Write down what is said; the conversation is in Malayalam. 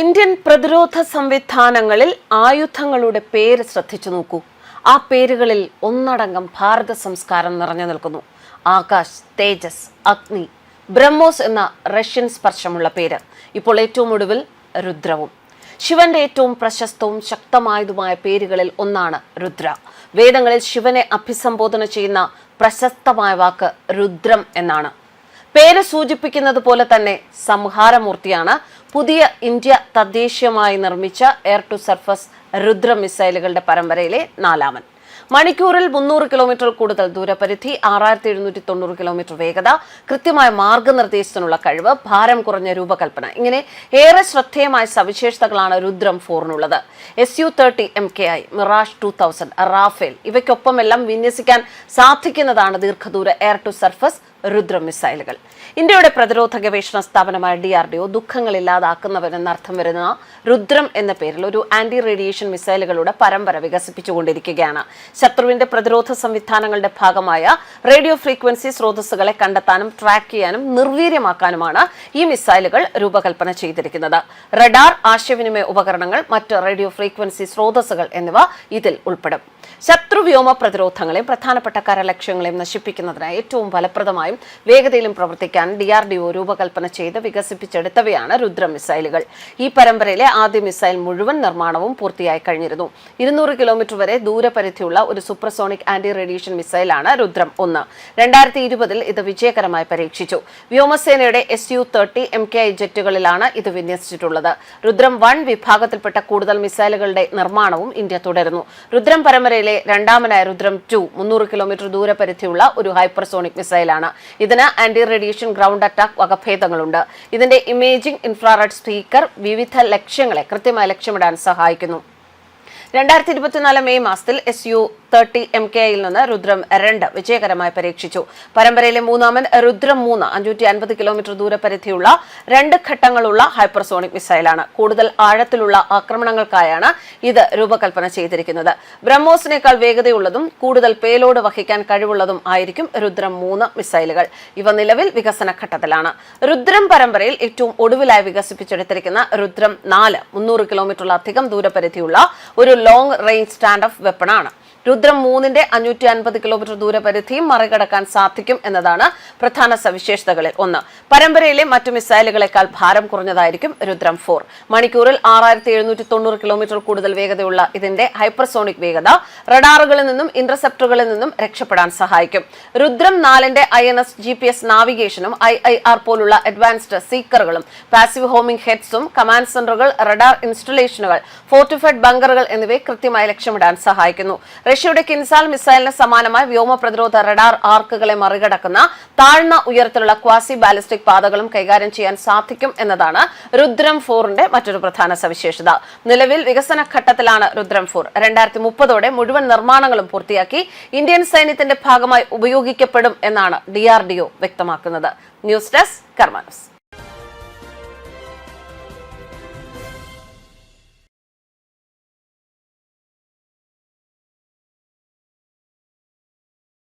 ഇന്ത്യൻ പ്രതിരോധ സംവിധാനങ്ങളിൽ ആയുധങ്ങളുടെ പേര് ശ്രദ്ധിച്ചു നോക്കൂ. ആ പേരുകളിൽ ഒന്നടങ്കം ഭാരത സംസ്കാരം നിറഞ്ഞു നിൽക്കുന്നു. ആകാശ് തേജസ് അഗ്നി ബ്രഹ്മോസ് എന്ന റഷ്യൻ സ്പർശമുള്ള പേര്. ഇപ്പോൾ ഏറ്റവും ഒടുവിൽ രുദ്രവും. ശിവന്റെ ഏറ്റവും പ്രശസ്തവും ശക്തമായതുമായ പേരുകളിൽ ഒന്നാണ് രുദ്ര. വേദങ്ങളിൽ ശിവനെ അഭിസംബോധന ചെയ്യുന്ന പ്രശസ്തമായ വാക്ക് രുദ്രം എന്നാണ്. പേര് സൂചിപ്പിക്കുന്നത് പോലെ തന്നെ സംഹാരമൂർത്തിയാണ് പുതിയ ഇന്ത്യ തദ്ദേശീയമായി നിർമ്മിച്ച എയർ ടു സർഫസ് രുദ്ര മിസൈലുകളുടെ പരമ്പരയിലെ നാലാമൻ. മണിക്കൂറിൽ മുന്നൂറ് കിലോമീറ്റർ കൂടുതൽ ദൂരപരിധി ആറായിരത്തി എഴുന്നൂറ്റി തൊണ്ണൂറ് കിലോമീറ്റർ വേഗത കൃത്യമായ മാർഗനിർദ്ദേശത്തിനുള്ള കഴിവ് ഭാരം കുറഞ്ഞ രൂപകൽപ്പന. ഇങ്ങനെ ഏറെ ശ്രദ്ധേയമായ സവിശേഷതകളാണ് Rudram ഫോറിനുള്ളത്. S U thirty M K I Mirage two thousand Rafale ഇവയ്ക്കൊപ്പമെല്ലാം വിന്യസിക്കാൻ സാധിക്കുന്നതാണ് ദീർഘദൂര എയർ ടു സർഫസ് രുദ്ര മിസൈലുകൾ ഇന്ത്യയുടെ പ്രതിരോധ ഗവേഷണ സ്ഥാപനമായ ഡി ആർ ഡി ഒ ദുഃഖങ്ങൾ ഇല്ലാതാക്കുന്നവരെന്നർത്ഥം വരുന്ന രുദ്രം എന്ന പേരിൽ ഒരു ആന്റി റേഡിയേഷൻ മിസൈലുകളുടെ പരമ്പര വികസിപ്പിച്ചുകൊണ്ടിരിക്കുകയാണ്. ശത്രുവിന്റെ പ്രതിരോധ സംവിധാനങ്ങളുടെ ഭാഗമായ റേഡിയോ ഫ്രീക്വൻസി സ്രോതസ്സുകളെ കണ്ടെത്താനും ട്രാക്ക് ചെയ്യാനും നിർവീര്യമാക്കാനുമാണ് ഈ മിസൈലുകൾ രൂപകൽപ്പന ചെയ്തിരിക്കുന്നത്. റഡാർ ആശയവിനിമയ ഉപകരണങ്ങൾ മറ്റ് റേഡിയോ ഫ്രീക്വൻസി സ്രോതസ്സുകൾ എന്നിവ ഇതിൽ ഉൾപ്പെടും. ശത്രു വ്യോമ പ്രതിരോധങ്ങളെയും പ്രധാനപ്പെട്ട കരലക്ഷ്യങ്ങളെയും നശിപ്പിക്കുന്നതിനായി ഏറ്റവും ഫലപ്രദമായും വേഗതയിലും പ്രവർത്തിക്കാൻ ഡി ആർ ഡി ഒ രൂപകൽപ്പന ചെയ്ത് വികസിപ്പിച്ചെടുത്തവയാണ് രുദ്ര മിസൈലുകൾ. ഈ പരമ്പരയിലെ ആദ്യ മിസൈൽ മുഴുവൻ നിർമ്മാണവും പൂർത്തിയായി കഴിഞ്ഞിരുന്നു. ഇരുന്നൂറ് കിലോമീറ്റർ വരെ ദൂരപരിധിയുള്ള ഒരു സൂപ്പർസോണിക് ആന്റി റേഡിയേഷൻ മിസൈലാണ് രുദ്രം ഒന്ന്. രണ്ടായിരത്തി ഇരുപതിൽ ഇത് വിജയകരമായി പരീക്ഷിച്ചു. വ്യോമസേനയുടെ S U thirty M K I ജെറ്റുകളിലാണ് ഇത് വിന്യസിച്ചിട്ടുള്ളത്. രുദ്രം വൺ വിഭാഗത്തിൽപ്പെട്ട കൂടുതൽ മിസൈലുകളുടെ നിർമ്മാണവും ഇന്ത്യ തുടരുന്നു. രുദ്രം പരമ്പരയിലെ രണ്ടാമനായ രുദ്രം ടു മുന്നൂറ് കിലോമീറ്റർ ദൂരപരിധിയുള്ള ഒരു ഹൈപ്പർസോണിക് മിസൈലാണ്. ഇതിന് ആന്റി റേഡിയേഷൻ ഗ്രൗണ്ട് അറ്റാക്ക് വകഭേദങ്ങളുണ്ട്. ഇതിന്റെ ഇമേജിംഗ് ഇൻഫ്രാറെഡ് സ്പീക്കർ വിവിധ ലക്ഷ്യങ്ങളെ കൃത്യമായി ലക്ഷ്യമിടാൻ സഹായിക്കുന്നു. രണ്ടായിരത്തി ഇരുപത്തിനാല് മെയ് മാസത്തിൽ S U thirty M K ഐയിൽ നിന്ന് രുദ്രം രണ്ട് വിജയകരമായി പരീക്ഷിച്ചു. പരമ്പരയിലെ മൂന്നാമൻ രുദ്രം മൂന്ന് അഞ്ഞൂറ്റി അൻപത് കിലോമീറ്റർ ദൂരപരിധിയുള്ള രണ്ട് ഘട്ടങ്ങളുള്ള ഹൈപ്പർസോണിക് മിസൈലാണ്. കൂടുതൽ ആഴത്തിലുള്ള ആക്രമണങ്ങൾക്കായാണ് ഇത് രൂപകൽപ്പന ചെയ്തിരിക്കുന്നത്. ബ്രഹ്മോസിനേക്കാൾ വേഗതയുള്ളതും കൂടുതൽ പേലോഡ് വഹിക്കാൻ കഴിവുള്ളതും ആയിരിക്കും രുദ്രം മൂന്ന് മിസൈലുകൾ. ഇവ നിലവിൽ വികസന ഘട്ടത്തിലാണ്. രുദ്രം പരമ്പരയിൽ ഏറ്റവും ഒടുവിലായി വികസിപ്പിച്ചെടുത്തിരിക്കുന്ന രുദ്രം നാല് മുന്നൂറ് കിലോമീറ്ററിലധികം ദൂരപരിധിയുള്ള ഒരു ലോങ് റേഞ്ച് സ്റ്റാൻഡ് ഓഫ് വെപ്പണാണ് രുദ്രം മൂന്നിന്റെ അഞ്ഞൂറ്റി അൻപത് കിലോമീറ്റർ ദൂരപരിധിയും മറികടക്കാൻ സാധിക്കും എന്നതാണ് പ്രധാന സവിശേഷതകളിൽ ഒന്ന്. പരമ്പരയിലെ മറ്റു മിസൈലുകളെക്കാൾ ഭാരം കുറഞ്ഞതായിരിക്കും രുദ്രം ഫോർ മണിക്കൂറിൽ ആറായിരത്തി എഴുന്നൂറ്റി തൊണ്ണൂറ് കിലോമീറ്റർ കൂടുതൽ വേഗതയുള്ള ഇതിന്റെ ഹൈപ്പർസോണിക് വേഗത റഡാറുകളിൽ നിന്നും ഇന്റർസെപ്റ്ററുകളിൽ നിന്നും രക്ഷപ്പെടാൻ സഹായിക്കും. രുദ്രം നാലിന്റെ I N S G P S നാവിഗേഷനും I I R പോലുള്ള അഡ്വാൻസ്ഡ് സീക്കറുകളും പാസീവ് ഹോമിംഗ് ഹെഡ്സും കമാൻഡ് സെന്ററുകൾ റഡാർ ഇൻസ്റ്റലേഷനുകൾ ഫോർട്ടിഫൈഡ് ബങ്കറുകൾ എന്നിവയെ കൃത്യമായി ലക്ഷ്യമിടാൻ സഹായിക്കുന്നു. റഷ്യയുടെ കിൻസാൽ മിസൈലിന് സമാനമായി വ്യോമ പ്രതിരോധ റഡാർ ആർക്കുകളെ മറികടക്കുന്ന താഴ്ന്ന ഉയരത്തിലുള്ള ക്വാസി ബാലിസ്റ്റിക് പാതകളും കൈകാര്യം ചെയ്യാൻ സാധിക്കും എന്നതാണ് രുദ്രം ഫോറിന്റെ മറ്റൊരു പ്രധാന സവിശേഷത. നിലവിൽ വികസന ഘട്ടത്തിലാണ് രുദ്രം ഫോർ. രണ്ടായിരത്തി മുപ്പതോടെ മുഴുവൻ നിർമ്മാണങ്ങളും പൂർത്തിയാക്കി ഇന്ത്യൻ സൈന്യത്തിന്റെ ഭാഗമായി ഉപയോഗിക്കപ്പെടും എന്നാണ് ഡി വ്യക്തമാക്കുന്നത്. News desk കർമാനസ്